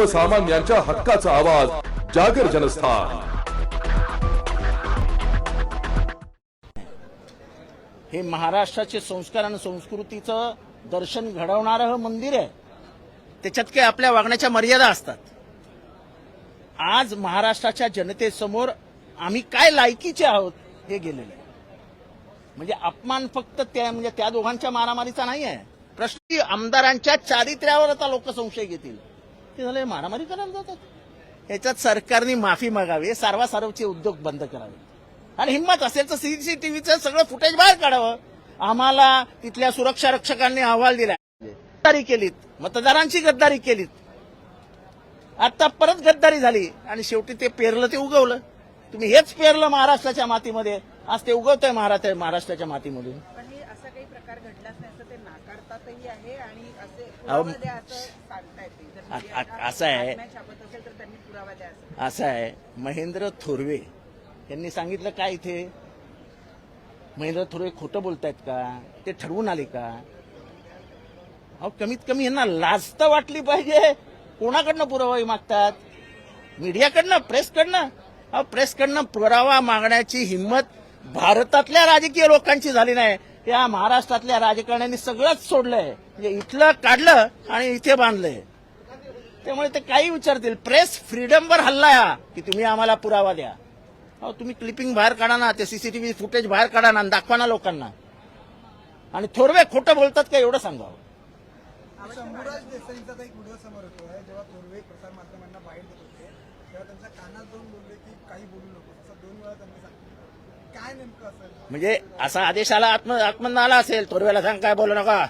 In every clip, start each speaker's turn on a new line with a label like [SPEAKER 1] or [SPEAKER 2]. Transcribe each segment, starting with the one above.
[SPEAKER 1] सर्वसामान्यांच्या हक्काचा आवाज जागर जनस्थान.
[SPEAKER 2] हे महाराष्ट्राचे संस्कार आणि संस्कृतीचं दर्शन घडवणारं हे मंदिर आहे. त्याच्यात काही आपल्या वागण्याच्या मर्यादा असतात. आज महाराष्ट्राच्या जनतेसमोर आम्ही काय लायकीचे आहोत हे गेलेलं आहे. म्हणजे अपमान फक्त त्या म्हणजे त्या दोघांच्या मारामारीचा नाही आहे प्रश्न आमदारांच्या चारित्र्यावर आता लोक संशय घेतील. ते झाले मारामारी करायला जातात. याच्यात सरकारने माफी मागावी सारवासारवचे उद्योग बंद करावे. आणि हिंमत असेल तर सीसीटीव्हीचं सगळं फुटेज बाहेर काढावं. आम्हाला तिथल्या सुरक्षा रक्षकांनी अहवाल दिला. गद्दारी केलीत मतदारांची गद्दारी केलीत. आता परत गद्दारी झाली आणि शेवटी ते पेरलं ते उगवलं. तुम्ही हेच पेरलं महाराष्ट्राच्या मातीमध्ये. आज ते उगवतंय महाराष्ट्र महाराष्ट्राच्या मातीमधून
[SPEAKER 3] असा काही प्रकार घडलाच नाही असं ते नाकारतातही आहे आणि असे
[SPEAKER 2] आहे.
[SPEAKER 3] असं.
[SPEAKER 2] असं आहे. महेंद्र थोरवे. यांनी सांगितलं काय इथे? महेंद्र थोरवे खोटं बोलतायत का? ते ठरवून आले का? अहो कमीत कमी यांना लाज तर वाटली पाहिजे. कोणाकडनं पुरावा मागतात? मीडियाकडनं? प्रेसकडनं? अहो प्रेसकडनं पुरावा मागण्याची हिंमत भारतातल्या राजकीय लोकांची झाली नाही. या महाराष्ट्रातल्या राजकारण्यांनी सगळंच सोडलंय. म्हणजे इथलं काढलं आणि इथे बांधलंय. त्यामुळे ते काही विचारतील. प्रेस फ्रीडमवर हल्ला हा, की तुम्ही आम्हाला पुरावा द्या. अहो तुम्ही क्लिपिंग बाहेर काढा ना ते सीसीटीव्ही फुटेज बाहेर काढा ना दाखवा ना लोकांना. आणि थोरवे खोटं बोलतात का एवढं सांगावं
[SPEAKER 4] शंभूराज देसाईंचा आता एक व्हिडिओ समोर येतोय जेव्हा थोरवे प्रसार माध्यमांना बाहेर देत होते तेव्हा त्यांच्या कानात जाऊन बोलले की काही बोलू नको. असं दोन वेळा त्यांनी सांगितलं. काय नेमकं असेल?
[SPEAKER 2] म्हणजे असा आदेश आला आत्म आत्मन आला असेल. थोरव्याला सांग काय बोलू नका.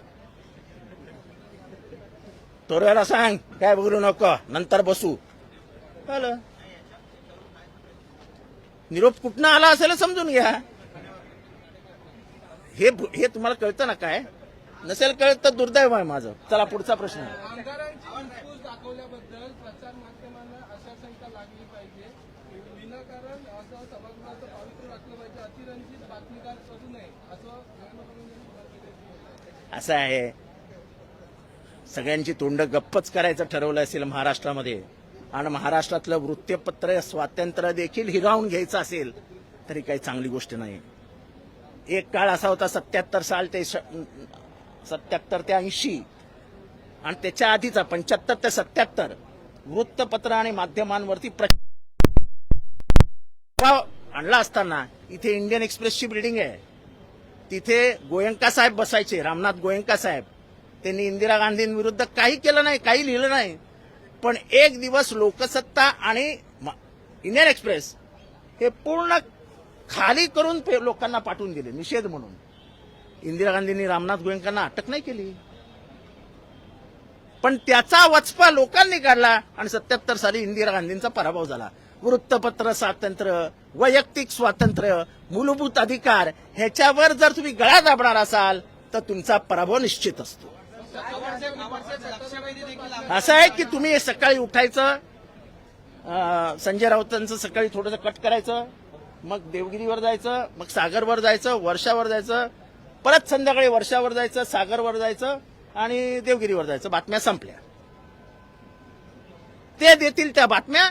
[SPEAKER 2] थोरव्याला सांग. काय बोलू नको. नंतर बसू. झालं निरोप कुठनं आला असेल समजून घ्या. हे हे तुम्हाला कळतं ना काय? नसेल कळत तर दुर्दैव आहे माझं. चला पुढचा प्रश्न.
[SPEAKER 5] असं
[SPEAKER 2] आहे. सगळ्यांची तोंड गप्पच करायचं ठरवलं असेल महाराष्ट्रामध्ये. आणि महाराष्ट्रातलं वृत्तपत्र स्वातंत्र्य देखील हिरावून घ्यायचं असेल तरी काही चांगली गोष्ट नाही. एक काळ असा होता सत्याहत्तर साल ते सत्याहत्तर ते ऐंशी. आणि त्याच्या आधीचा पंच्याहत्तर ते सत्याहत्तर वृत्तपत्र आणि माध्यमांवरती प्रभाव आणला असताना इथे इंडियन एक्सप्रेसची बिल्डिंग आहे. तिथे गोयंका साहेब बसायचे रामनाथ गोयंका साहेब. त्यांनी इंदिरा गांधींविरुद्ध काही केलं नाही काही लिहिलं नाही. पण एक दिवस लोकसत्ता आणि इंडियन एक्सप्रेस हे पूर्ण खाली करून लोकांना पाठवून दिले निषेध म्हणून. इंदिरा गांधींनी रामनाथ गोयंकांना अटक नाही केली. पण त्याचा वचपा लोकांनी काढला आणि सत्याहत्तर साली इंदिरा गांधींचा पराभव झाला. वृत्तपत्र स्वातंत्र्य वैयक्तिक स्वातंत्र्य मूलभूत अधिकार ह्याच्यावर जर तुम्ही गळा दाबणार असाल तर तुमचा पराभव निश्चित असतो. असं आहे की तुम्ही सकाळी उठायचं संजय राऊतांचं सकाळी थोडंसं कट करायचं मग देवगिरीवर जायचं मग सागरवर जायचं वर्षावर जायचं परत संध्याकाळी वर्षावर जायचं सागरवर जायचं आणि देवगिरीवर जायचं. बातम्या संपल्या. ते देतील त्या बातम्या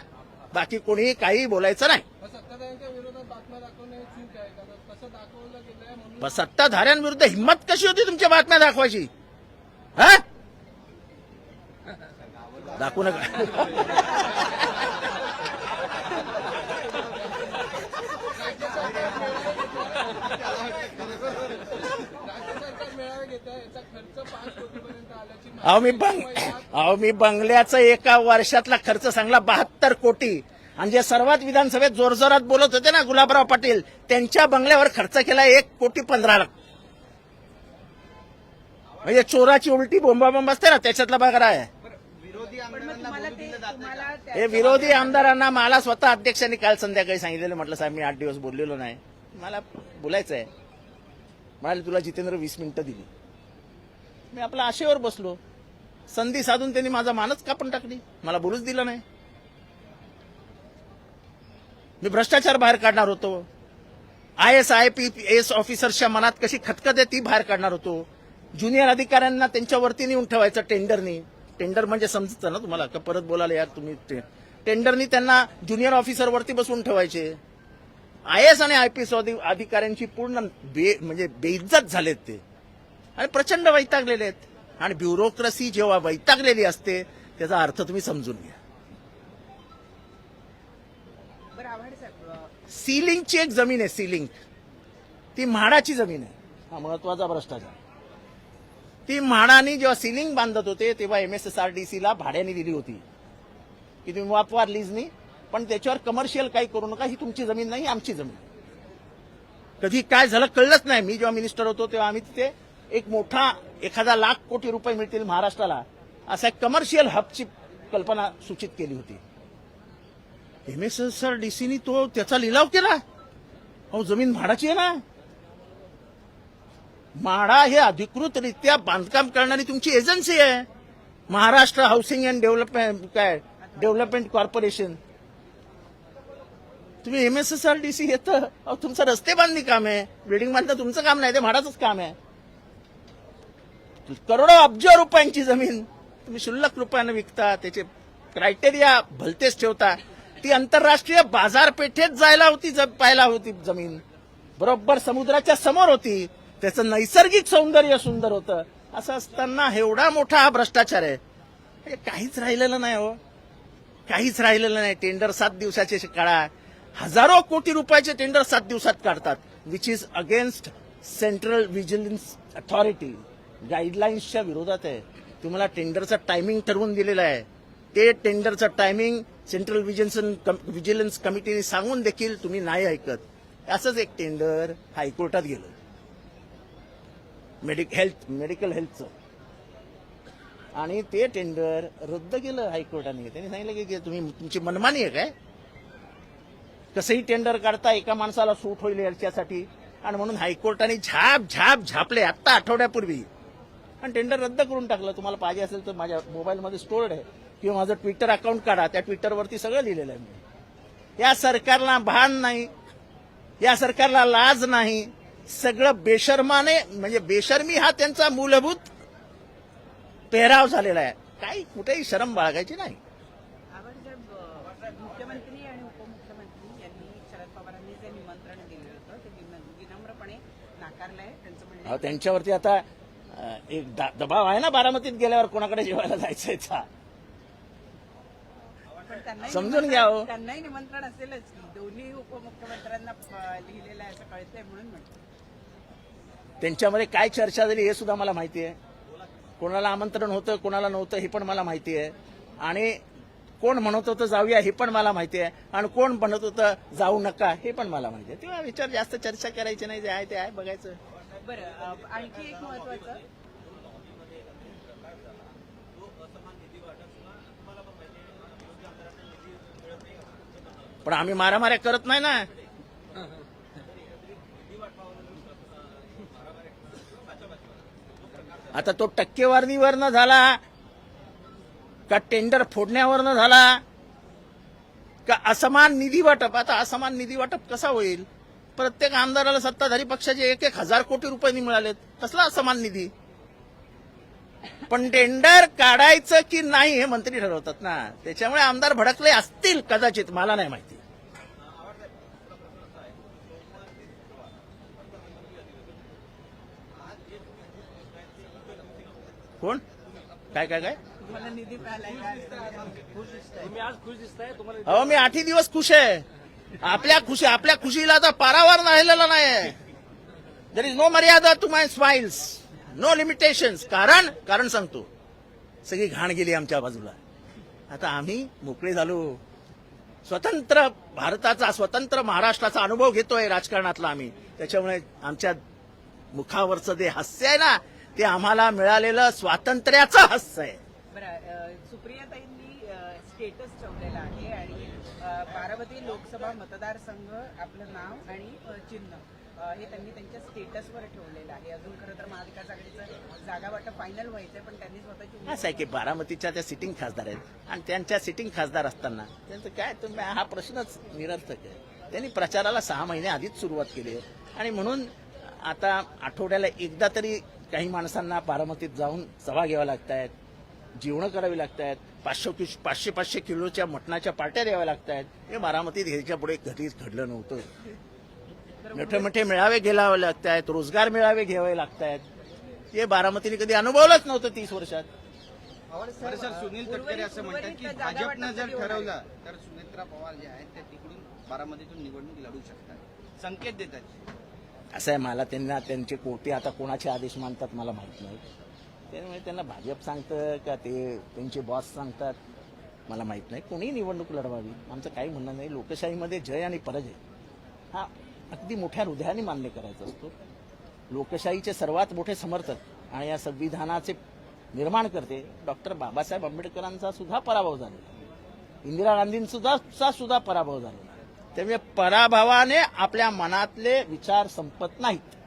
[SPEAKER 2] बाकी कोणी काही बोलायचं नाही. सत्ताधाऱ्यांविरुद्ध हिंमत कशी होती तुमच्या बातम्या दाखवायची? हा? दाखवू नका. अहो मी बंग अहो मी बंगल्याचा एका वर्षातला खर्च सांगला बहात्तर कोटी. आणि जे सर्वात विधानसभेत जोरजोरात बोलत होते ना गुलाबराव पाटील त्यांच्या बंगल्यावर खर्च केला एक कोटी पंधरा लाख. म्हणजे चोराची उलटी बोंबाबोंब असते ना त्याच्यातला बघा आहे हे विरोधी आमदारांना मला स्वतः अध्यक्षांनी काल संध्याकाळी सांगितलेलं म्हटलं साहेब मी आठ दिवस बोललेलो नाही. मला बोलायचं आहे म्हणाले तुला जितेंद्र वीस मिनिटं दिली. मी आपल्या आशेवर बसलो. संधी साधून त्यांनी माझा मानच कापून टाकली. मला बोलूच दिलं नाही. मी भ्रष्टाचार बाहेर काढणार होतो. I S I P S ऑफिसर्सच्या मनात कशी खतखत आहे ती बाहेर काढणार होतो. ज्युनियर अधिकाऱ्यांना त्यांच्या वरती नेऊन ठेवायचं टेंडरनी. टेंडर म्हणजे समजतं ना तुम्हाला? का परत बोलायला यार तुम्ही. टेंडरनी त्यांना ज्युनियर ऑफिसर वरती बसवून ठेवायचे. आय एस आणि आय पी एस अधिकाऱ्यांची पूर्ण बे म्हणजे बेइज्जत झालेत ते. आणि प्रचंड वैतागलेले आहेत. आणि ब्युरोक्रेसी जेव्हा वैतागलेली असते त्याचा अर्थ तुम्ही समजून घ्या. सिलिंगची एक जमीन आहे सिलिंग. ती म्हाडाची जमीन आहे. हा महत्त्वाचा भ्रष्टाचार. ती म्हाडानी जेव्हा सिलिंग बांधत होते तेव्हा M S S R D सीला भाड्याने दिली होती. की तुम्ही वापवा लीजनी पण त्याच्यावर कमर्शियल काही करू नका ही तुमची जमीन नाही आमची जमीन. कधी काय झालं कळलंच नाही. मी जेव्हा मिनिस्टर होतो तेव्हा आम्ही तिथे एक मोठा एखादा लाख कोटी रुपये मिळतील महाराष्ट्राला असा एक कमर्शियल हबची कल्पना सूचित केली होती. M S S R D सीनी तो त्याचा लिलाव केला. अहो जमीन भाडाची आहे ना. म्हाडा हे अधिकृतरित्या बांधकाम करणारी तुमची एजन्सी आहे. महाराष्ट्र हाऊसिंग अँड डेव्हलपमेंट काय? Development corporation. तुम्ही M S S R D C येतं. अहो तुमचं रस्ते बांधणी काम आहे. बिल्डिंग बांधणं तुमचं काम नाही ते म्हाडाचंच काम आहे. करोडो अब्ज रुपयांची जमीन तुम्ही शुल्लक रुपयानं विकता त्याचे क्रायटेरिया भलतेच ठेवता. ती आंतरराष्ट्रीय बाजारपेठेत जायला होती ज- पाहायला होती जमीन. बरोबर समुद्राच्या समोर होती. त्याचं नैसर्गिक सौंदर्य सुंदर होतं. असं असताना एवढा मोठा हा भ्रष्टाचार आहे. हे काहीच राहिलेलं नाही हो. काहीच राहिलेलं नाही. टेंडर सात दिवसाचे काढा. हजारो कोटी रुपयाचे टेंडर सात दिवसात काढतात which is against central vigilance authority गाईडलाईन्सच्या विरोधात आहे. तुम्हाला टेंडरचं टायमिंग ठरवून दिलेलं आहे. ते टेंडरचं टायमिंग सेंट्रल व्हिजिलन्स व्हिजिलन्स कमिटीने सांगून देखील तुम्ही नाही ऐकत. असंच एक टेंडर हायकोर्टात गेलं. मेडिक हेल्थ मेडिकल हेल्थचं. आणि ते टेंडर रद्द केलं हायकोर्टाने. त्यांनी सांगितलं की- की तुम्ही तुमची मनमानी आहे काय? कसंही टेंडर काढता एका माणसाला सूट होईल याच्यासाठी. आणि म्हणून हायकोर्टाने झाप झाप झापले आत्ता आठवड्यापूर्वी. आणि टेंडर रद्द करून टाकलं. तुम्हाला पाहिजे असेल तर माझ्या मोबाईलमध्ये स्टोर्ड आहे. किंवा माझं ट्विटर अकाउंट काढा. त्या ट्विटरवरती सगळं लिहिलेलं आहे मी. या सरकारला भान नाही. या सरकारला लाज नाही. सगळं बेशर्माने म्हणजे बेशर्मी हा त्यांचा मूलभूत पेहराव झालेला आहे. काही कुठेही शरम बाळगायची नाही.
[SPEAKER 3] आव्हाड साहेब अं, मुख्यमंत्री आणि उपमुख्यमंत्री यांनी शरद पवारांनी जे निमंत्रण दिलं होतं ते विन- विनम्रपणे नाकारलंय त्यांचं म्हणणं
[SPEAKER 2] अहो,
[SPEAKER 3] आहे
[SPEAKER 2] त्यांच्यावरती आता एक दबाव आहे ना बारामतीत गेल्यावर कोणाकडे जेवायला जायचंय समजून घ्या हो.
[SPEAKER 3] त्यांनाही निमंत्रण असेलच दोन्ही उपमुख्यमंत्र्यांना लिहिलेलं आहे असं कळतंय म्हणून म्हणतो
[SPEAKER 2] त्यांच्यामध्ये काय चर्चा झाली हे सुद्धा मला माहिती आहे. कोणाला आमंत्रण होतं कोणाला नव्हतं हे पण मला माहिती आहे. आणि कोण म्हणत होतं जाऊया हे पण मला माहिती आहे. आणि कोण म्हणत होतं जाऊ नका हे पण मला माहिती आहे. तेव्हा विचार जास्त चर्चा करायची नाही जे आहे ते आहे बघायचं.
[SPEAKER 3] बरं आणखी एक महत्वाचं
[SPEAKER 2] पण आम्ही मारामाऱ्या करत नाही ना. आता तो टक्केवारीवरनं झाला का टेंडर फोडण्यावरनं झाला का असमान निधी वाटप? आता असमान निधी वाटप कसा होईल? प्रत्येक आमदाराला सत्ताधारी पक्षाचे एक एक हजार कोटी रुपये मिळालेत. कसला असमान निधी? पण टेंडर काढायचं की नाही हे मंत्री ठरवतात ना. त्याच्यामुळे आमदार भडकले असतील कदाचित मला नाही माहिती. कोण? काय काय काय? अहो मी आठही दिवस खुश आहे. आपल्या खुशी आपल्या खुशीला तर पारावर राहिलेला नाही दर इज नो मर्यादा to my smiles no limitations कारण कारण सांगतो. सगळी घाण गेली आमच्या बाजूला. आता आम्ही मोकळे झालो. स्वतंत्र भारताचा स्वतंत्र महाराष्ट्राचा अनुभव घेतोय राजकारणातला आम्ही. त्याच्यामुळे आमच्या मुखावरचं जे हास्य आहे ना ते आम्हाला मिळालेलं स्वातंत्र्याचं हास्य आहे.
[SPEAKER 3] सुप्रियाताईंनी स्टेटस ठेवलेला आहे आणि बारामती लोकसभा मतदारसंघ आपलं नाव आणि चिन्ह हे त्यांनी त्यांच्या स्टेटसवर ठेवलेलं आहे. अजून खरं तर महाविकास आघाडीचं जागा वाटप फायनल व्हायचंय पण त्यांनी स्वतःची
[SPEAKER 2] असं आहे की बारामतीच्या त्या सिटिंग खासदार आहेत आणि त्यांच्या सिटिंग खासदार असताना त्यांचं काय तुम्ही हा प्रश्नच निरर्थक आहे. त्यांनी प्रचाराला सहा महिने आधीच सुरुवात केली आहे. आणि म्हणून आता आठवड्याला एकदा तरी काही माणसांना बारामतीत जाऊन सभा घ्याव्या लागत आहेत जेवणं करावी लागत आहेत पाचशे किश- पाचशे पाचशे किलोच्या मटणाच्या पाट्या द्याव्या लागत आहेत हे बारामतीत ह्याच्या पुढे कधीच घडलं नव्हतं. मोठे मोठे मेळावे घ्यावे लागत आहेत रोजगार मेळावे घ्यावे लागत आहेत हे बारामतीने कधी अनुभवलंच नव्हतं तीस वर्षात.
[SPEAKER 6] सर सुनील तटकरे असं म्हणतात की भाजपनं जर ठरवलं तर सुनेत्रा पवार जे आहेत ते तिकडून बारामतीतून निवडणूक लढू शकतात. संकेत देतात.
[SPEAKER 2] असं आहे मला त्यांना त्यांचे कोटे आता कोणाचे आदेश मानतात मला माहीत नाही. त्यामुळे त्यांना भाजप सांगतं का ते त्यांचे बॉस सांगतात मला माहीत नाही. कोणी निवडणूक लढवावी आमचं काही म्हणणं नाही. लोकशाहीमध्ये जय आणि पराजय हा अगदी मोठ्या हृदयाने मान्य करायचा असतो. लोकशाहीचे सर्वात मोठे समर्थक आणि या संविधानाचे निर्माण करते डॉक्टर बाबासाहेब आंबेडकरांचा सुद्धा पराभव झालेला इंदिरा गांधींसुद्धा सुद्धा पराभव झालेला त्यामुळे पराभवाने आपल्या मनातले विचार संपत नाहीत.